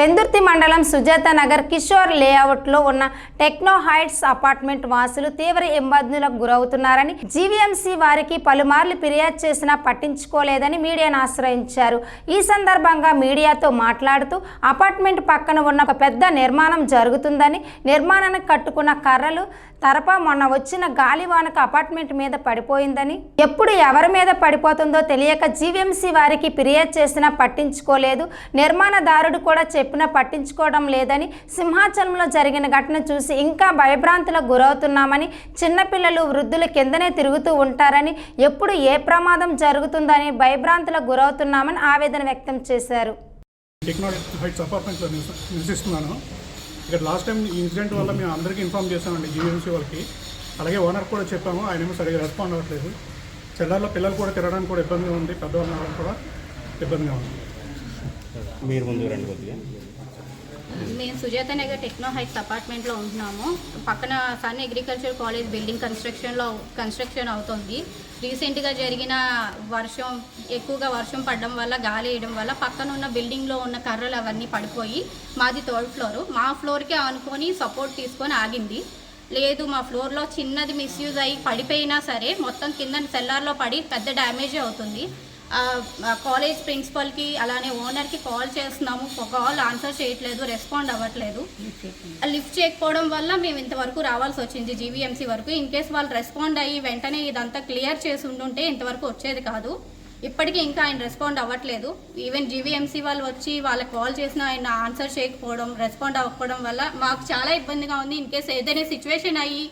పెందుర్తి మండలం సుజాత నగర్ కిషోర్ లేఅవుట్లో ఉన్న టెక్నో హైట్స్ అపార్ట్మెంట్ వాసులు తీవ్ర ఇబ్బందులకు గురవుతున్నారని జీవీఎంసీ వారికి పలుమార్లు ఫిర్యాదు చేసినా పట్టించుకోలేదని మీడియాను ఆశ్రయించారు. ఈ సందర్భంగా మీడియాతో మాట్లాడుతూ అపార్ట్మెంట్ పక్కన ఉన్న ఒక పెద్ద నిర్మాణం జరుగుతుందని నిర్మాణానికి కట్టుకున్న కర్రలు తరపా మొన్న వచ్చిన గాలివానకు అపార్ట్మెంట్ మీద పడిపోయిందని ఎప్పుడు ఎవరి మీద పడిపోతుందో తెలియక జీవీఎంసీ వారికి ఫిర్యాదు చేసినా పట్టించుకోలేదు. నిర్మాణదారుడు కూడా చెప్పినా పట్టించుకోవడం లేదని సింహాచలంలో జరిగిన ఘటన చూసి ఇంకా భయభ్రాంతులకు గురవుతున్నామని చిన్నపిల్లలు వృద్ధులు కిందనే తిరుగుతూ ఉంటారని ఎప్పుడు ఏ ప్రమాదం జరుగుతుందని భయభ్రాంతులకు గురవుతున్నామని ఆవేదన వ్యక్తం చేశారు. టెక్నో అపార్ట్మెంట్లో నివసిస్తున్నాను. ఇక్కడ లాస్ట్ టైం ఈ ఇన్సిడెంట్ వల్ల మేము అందరికీ ఇన్ఫామ్ చేశామండి జీవీఎంసీ వాళ్ళకి. అలాగే ఓనర్ కూడా చెప్పాము ఆయన ఏమో సరిగ్గా రెస్పాండ్ అవ్వట్లేదు. చెల్లార్లో పిల్లలు కూడా తిరగడానికి కూడా ఇబ్బందిగా ఉంది పెద్దవాళ్ళు కూడా ఇబ్బందిగా ఉంది. మీరు ముందు రండి కొద్దిగా. మేము సుజాత నగర్ టెక్నో హైట్స్ అపార్ట్మెంట్లో ఉంటున్నాము. పక్కన సన్ అగ్రికల్చర్ కాలేజ్ బిల్డింగ్ కన్స్ట్రక్షన్లో కన్స్ట్రక్షన్ అవుతుంది. రీసెంట్గా జరిగిన వర్షం ఎక్కువగా వర్షం పడడం వల్ల గాలి వేయడం వల్ల పక్కన ఉన్న బిల్డింగ్లో ఉన్న కర్రలు అవన్నీ పడిపోయి మాది థర్డ్ ఫ్లోర్. మా ఫ్లోర్కే అనుకొని సపోర్ట్ తీసుకొని ఆగింది. లేదు మా ఫ్లోర్లో చిన్నది మిస్యూజ్ అయ్యి పడిపోయినా సరే మొత్తం కింద సెల్లార్లో పడి పెద్ద డ్యామేజ్ అవుతుంది. కాలేజ్ ప్రిన్సిపల్కి అలానే ఓనర్కి కాల్ చేస్తున్నాము. కాల్ ఆన్సర్ చేయట్లేదు రెస్పాండ్ అవ్వట్లేదు. లిఫ్ట్ చేయకపోవడం వల్ల మేము ఇంతవరకు రావాల్సి వచ్చింది జీవీఎంసీ వరకు. ఇన్ కేస్ వాళ్ళు రెస్పాండ్ అయ్యి వెంటనే ఇదంతా క్లియర్ చేసి ఉండుంటే ఇంతవరకు వచ్చేది కాదు. ఇప్పటికీ ఇంకా ఆయన రెస్పాండ్ అవ్వట్లేదు. ఈవెన్ జీవీఎంసీ వాళ్ళు వచ్చి వాళ్ళకి కాల్ చేసిన ఆయన ఆన్సర్ చేయకపోవడం రెస్పాండ్ అవ్వకపోవడం వల్ల మాకు చాలా ఇబ్బందిగా ఉంది. ఇన్ కేస్ ఏదైనా సిచ్యువేషన్ అయ్యి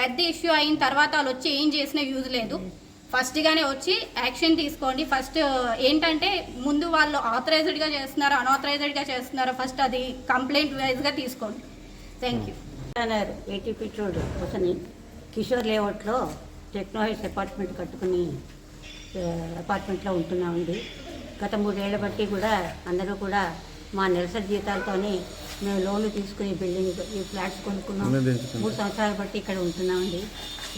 పెద్ద ఇష్యూ అయిన తర్వాత వాళ్ళు వచ్చి ఏం చేసినా యూజ్ లేదు. ఫస్ట్గానే వచ్చి యాక్షన్ తీసుకోండి. ఫస్ట్ ఏంటంటే ముందు వాళ్ళు ఆథరైజ్డ్గా చేస్తున్నారో అన్ఆథరైజ్డ్గా చేస్తున్నారో ఫస్ట్ అది కంప్లైంట్ వైజ్గా తీసుకోండి. Thank you. అన్నారు. ఏటీపీ రోడ్ కూర్చొని కిషోర్ లేఅవుట్లో టెక్నాలజీ అపార్ట్మెంట్ కట్టుకుని అపార్ట్మెంట్లో ఉంటున్నామండి గత మూడేళ్ళ బట్టి కూడా అందరూ కూడా మా నెలసరి జీతాలతోనే మేము లోన్లు తీసుకుని బిల్డింగ్ ఈ ఫ్లాట్స్ కొనుక్కున్నాం. మూడు సంవత్సరాల బట్టి ఇక్కడ ఉంటున్నామండి.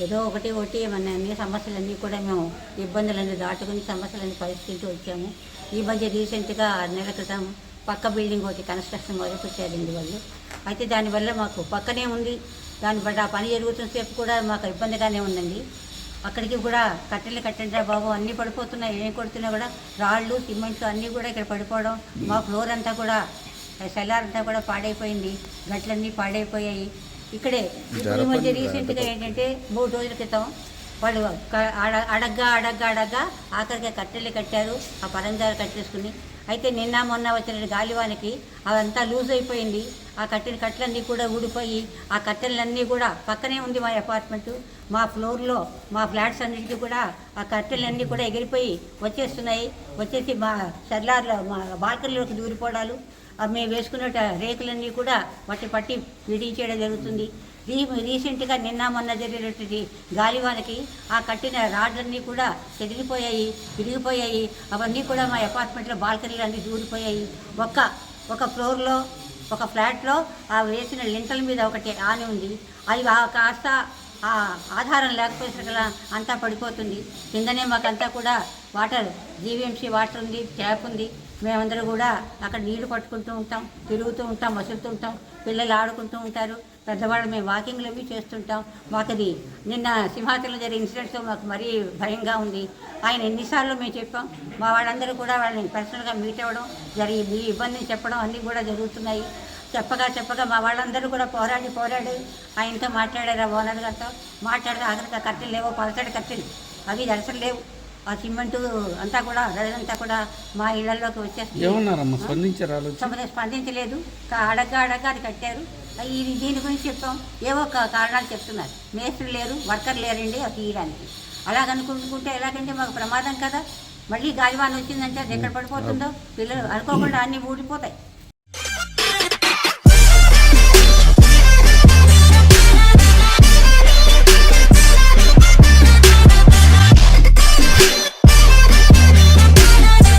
ఏదో ఒకటి ఒకటి మన అన్ని సమస్యలన్నీ కూడా మేము ఇబ్బందులన్నీ దాటుకుని సమస్యలన్నీ పరిష్కరించి వచ్చాము. ఈ మధ్య రీసెంట్గా ఆరు నెలల క్రితం పక్క బిల్డింగ్ ఒకటి కన్స్ట్రక్షన్ మొదలుపెట్టారండి వాళ్ళు. అయితే దానివల్ల మాకు పక్కనే ఉంది. దాని బట్టి ఆ పని జరుగుతున్న సేపు కూడా మాకు ఇబ్బందిగానే ఉందండి. అక్కడికి కూడా కట్టెలు కట్టండి బాబు అన్నీ పడిపోతున్నాయి. ఏం కొడుతున్నా కూడా రాళ్ళు సిమెంట్లు అన్నీ కూడా ఇక్కడ పడిపోవడం మా ఫ్లోర్ అంతా కూడా సెల్లార్ అంతా కూడా పాడైపోయింది. గట్లన్నీ పాడైపోయాయి. ఇక్కడే. ఇప్పుడు ఈ మధ్య రీసెంట్గా ఏంటంటే మూడు రోజుల క్రితం వాళ్ళు అడ అడగ్గా అడగ్గా అడగ్గా ఆఖరిగా కట్టెలు కట్టారు ఆ పరంజాలు కట్టేసుకుని. అయితే నిన్న మొన్న వచ్చిన గాలివానికి అదంతా లూజ్ అయిపోయింది. ఆ కట్టిన కట్టెలన్నీ కూడా ఊడిపోయి ఆ కట్టెలన్నీ కూడా పక్కనే ఉంది మా అపార్ట్మెంట్. మా ఫ్లోర్లో మా ఫ్లాట్స్ అన్నిటికీ కూడా ఆ కట్టెలన్నీ కూడా ఎగిరిపోయి వచ్చేస్తున్నాయి. వచ్చేసి మా సెల్లార్లో మా బాల్కనీలోకి దూరిపోవడాలు. మేము వేసుకున్న రేకులన్నీ కూడా వాటి పట్టి విడించేయడం జరుగుతుంది. రీ రీసెంట్గా నిన్న మొన్న జరిగినటువంటి గాలివానకి ఆ కట్టిన రాడ్లన్నీ కూడా చెదిరిపోయాయి విరిగిపోయాయి. అవన్నీ కూడా మా అపార్ట్మెంట్లో బాల్కనీలు అన్నీ దూరిపోయాయి. ఒక్క ఒక ఫ్లోర్లో ఒక ఫ్లాట్లో ఆ వేసిన లింటల మీద ఒకటి ఆని ఉంది. అది ఆ కాస్త ఆ ఆధారం లేకపోయేసరికి అంతా పడిపోతుంది. కిందనే మాకంతా కూడా వాటర్ జీవీఎంసీ వాటర్ ఉంది ట్యాప్ ఉంది. మేమందరూ కూడా అక్కడ నీళ్ళు పట్టుకుంటూ ఉంటాం తిరుగుతూ ఉంటాం మసులుతూ ఉంటాం పిల్లలు ఆడుకుంటూ ఉంటారు. పెద్దవాళ్ళు మేము వాకింగ్లు అవి చేస్తుంటాం. మాకు అది నిన్న సింహాచలం జరిగిన ఇన్సిడెంట్తో మాకు మరీ భయంగా ఉంది. ఆయన ఎన్నిసార్లు మేము చెప్పాం. మా వాళ్ళందరూ కూడా వాళ్ళని పర్సనల్గా మీట్ అవ్వడం జరిగి మీ ఇబ్బందిని చెప్పడం అన్నీ కూడా జరుగుతున్నాయి. చెప్పగా చెప్పగా మా వాళ్ళందరూ కూడా పోరాడి పోరాడి ఆయనతో మాట్లాడారు ఆ ఓనర్ గారితో. మాట్లాడితే ఆఖరికి కట్టెలు లేవో పలసటి కట్టెలు. అవి అసలు లేవు. ఆ సిమెంటు అంతా కూడా రదంతా కూడా మా ఇళ్ళలోకి వచ్చేస్తుంది. స్పందించారు స్పందించలేదు. అడగ్గా అడగ్గా అది కట్టారు. ఇది దీని గురించి చెప్తాం. ఏవో కారణాలు చెప్తున్నారు. మేస్త్రి లేరు వర్కర్ లేరండి అది తీయడానికి అలాగనుకుంటుంటే ఎలాగంటే మాకు ప్రమాదం కదా. మళ్ళీ గాలివాన వచ్చిందంటే అది ఎక్కడ పడిపోతుందో పిల్లలు అనుకోకుండా అన్నీ ఊడిపోతాయి.